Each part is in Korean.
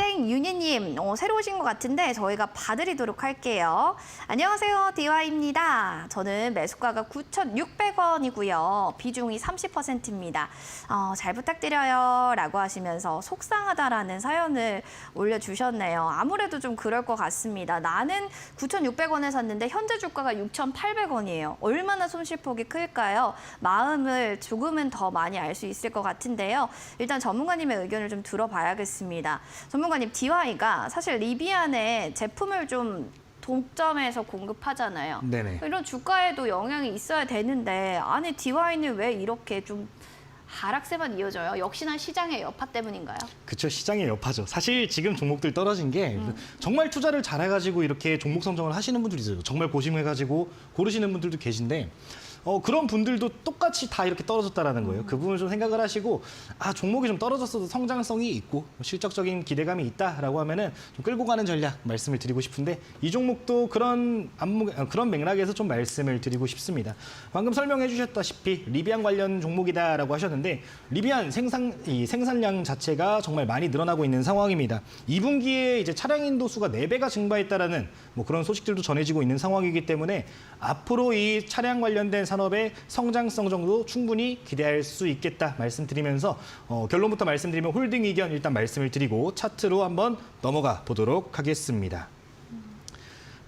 Wednesday. 김윤희님, 어, 새로 오신 것 같은데 저희가 봐드리도록 할게요. 안녕하세요, 디와입니다. 저는 매수가가 9,600원이고요. 비중이 30%입니다. 어, 잘 부탁드려요. 라고 하시면서 속상하다라는 사연을 올려주셨네요. 아무래도 좀 그럴 것 같습니다. 나는 9,600원에 샀는데 현재 주가가 6,800원이에요. 얼마나 손실폭이 클까요? 마음을 조금은 더 많이 알 수 있을 것 같은데요. 일단 전문가님의 의견을 좀 들어봐야겠습니다. 전문가님, DY가 사실 리비안에 제품을 좀 동점에서 공급하잖아요. 네네. 이런 주가에도 영향이 있어야 되는데 안에 DY는 왜 이렇게 좀 하락세만 이어져요? 역시나 시장의 여파 때문인가요? 그쵸 시장의 여파죠. 사실 지금 종목들 떨어진 게 정말 투자를 잘해가지고 이렇게 종목 선정을 하시는 분들이 있어요. 정말 고심해가지고 고르시는 분들도 계신데 어, 그런 분들도 똑같이 다 이렇게 떨어졌다라는 거예요. 그 부분을 좀 생각을 하시고 아 종목이 좀 떨어졌어도 성장성이 있고 실적적인 기대감이 있다라고 하면은 좀 끌고 가는 전략 말씀을 드리고 싶은데 이 종목도 그런 안목 어, 그런 맥락에서 좀 말씀을 드리고 싶습니다. 방금 설명해 주셨다시피 리비안 관련 종목이다라고 하셨는데 리비안 생산 이 생산량 자체가 정말 많이 늘어나고 있는 상황입니다. 2분기에 이제 차량 인도수가 4배가 증가했다라는 뭐 그런 소식들도 전해지고 있는 상황이기 때문에 앞으로 이 차량 관련된 산업의 성장성 정도 충분히 기대할 수 있겠다 말씀드리면서 어, 결론부터 말씀드리면 홀딩 의견 일단 말씀을 드리고 차트로 한번 넘어가 보도록 하겠습니다.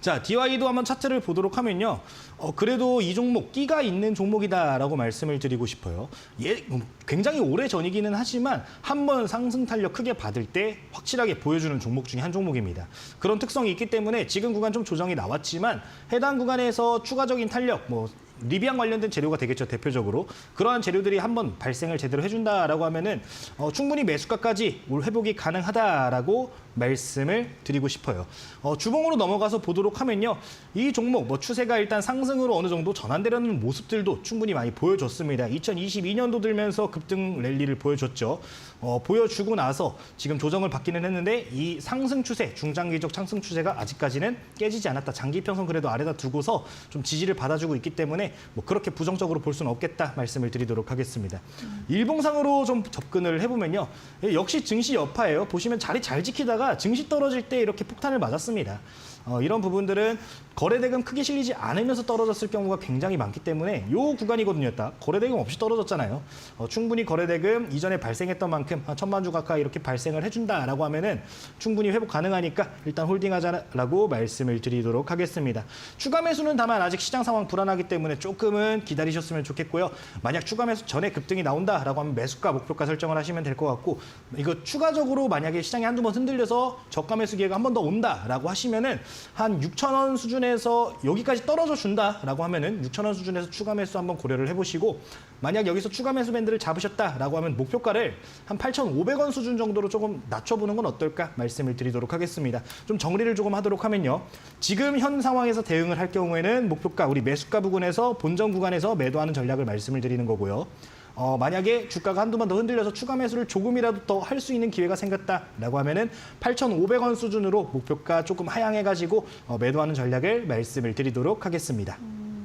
자, DY도 한번 차트를 보도록 하면요. 어, 그래도 이 종목 끼가 있는 종목이다라고 말씀을 드리고 싶어요. 예, 음, 굉장히 오래 전이기는 하지만 한 번 상승 탄력 크게 받을 때 확실하게 보여주는 종목 중에 한 종목입니다. 그런 특성이 있기 때문에 지금 구간 좀 조정이 나왔지만 해당 구간에서 추가적인 탄력, 뭐 리비안 관련된 재료가 되겠죠 대표적으로. 그러한 재료들이 한번 발생을 제대로 해준다라고 하면은 어, 충분히 매수가까지 올 회복이 가능하다라고 말씀을 드리고 싶어요. 어, 주봉으로 넘어가서 보도록 하면요, 이 종목 뭐 추세가 일단 상승으로 어느 정도 전환되려는 모습들도 충분히 많이 보여줬습니다. 2022년도 들면서 급등 랠리를 보여줬죠. 어, 보여주고 나서 지금 조정을 받기는 했는데 이 상승 추세, 중장기적 상승 추세가 아직까지는 깨지지 않았다. 장기 평선 그래도 아래다 두고서 좀 지지를 받아주고 있기 때문에 뭐 그렇게 부정적으로 볼 수는 없겠다 말씀을 드리도록 하겠습니다. 일봉상으로 좀 접근을 해보면요, 예, 역시 증시 여파예요. 보시면 자리 잘 지키다가 증시 떨어질 때 이렇게 폭탄을 맞았습니다. 어, 이런 부분들은 거래대금 크게 실리지 않으면서 떨어졌을 경우가 굉장히 많기 때문에 요 구간이거든요. 딱 거래대금 없이 떨어졌잖아요. 어, 충분히 거래대금 이전에 발생했던 만큼 한 천만 주 가까이 이렇게 발생을 해준다라고 하면은 충분히 회복 가능하니까 일단 홀딩하자라고 말씀을 드리도록 하겠습니다. 추가 매수는 다만 아직 시장 상황 불안하기 때문에 조금은 기다리셨으면 좋겠고요. 만약 추가 매수 전에 급등이 나온다라고 하면 매수가 목표가 설정을 하시면 될 것 같고 이거 추가적으로 만약에 시장이 한두 번 흔들려서 저가 매수 기회가 한 번 더 온다라고 하시면은 한 6천 원 수준에서 여기까지 떨어져 준다라고 하면은 6천 원 수준에서 추가 매수 한번 고려를 해보시고 만약 여기서 추가 매수 밴드를 잡으셨다라고 하면 목표가를 한 8,500원 수준 정도로 조금 낮춰보는 건 어떨까 말씀을 드리도록 하겠습니다. 좀 정리를 조금 하도록 하면요. 지금 현 상황에서 대응을 할 경우에는 목표가 우리 매수가 부근에서 본전 구간에서 매도하는 전략을 말씀을 드리는 거고요. 어, 만약에 주가가 한두 번 더 흔들려서 추가 매수를 조금이라도 더 할 수 있는 기회가 생겼다라고 하면은 8,500원 수준으로 목표가 조금 하향해 가지고 어, 매도하는 전략을 말씀을 드리도록 하겠습니다.